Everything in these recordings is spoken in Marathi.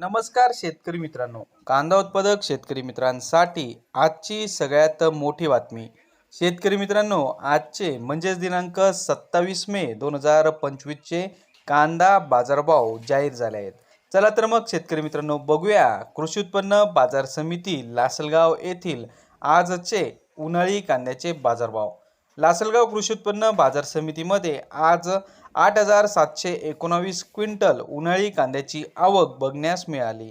नमस्कार शेतकरी मित्रांनो. कांदा उत्पादक शेतकरी मित्रांसाठी आजची सगळ्यात मोठी बातमी. शेतकरी मित्रांनो आजचे म्हणजेच दिनांक सत्तावीस मे दोन हजार पंचवीसचे कांदा बाजारभाव जाहीर झाले आहेत. चला तर मग शेतकरी मित्रांनो बघूया. कृषी उत्पन्न बाजार समिती लासलगाव येथील आजचे उन्हाळी कांद्याचे बाजारभाव. लासलगाव कृषी उत्पन्न बाजार समितीमध्ये आज आठ हजार सातशे एकोणावीस क्विंटल उन्हाळी कांद्याची आवक बघण्यास मिळाली.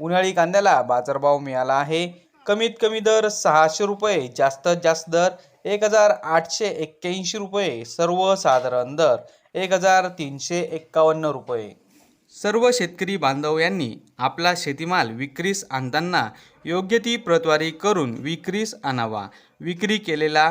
उन्हाळी कांद्याला बाजारभाव मिळाला आहे. कमीत कमी दर सहाशे रुपये जास्तीत जास्त दर एक हजार आठशे एक्क्याऐंशी रुपये सर्वसाधारण दर एक हजार तीनशे एक्कावन्न रुपये. सर्व शेतकरी बांधव यांनी आपला शेतीमाल विक्रीस आणताना योग्य ती प्रतवारी करून विक्रीस आणावा. विक्री केलेला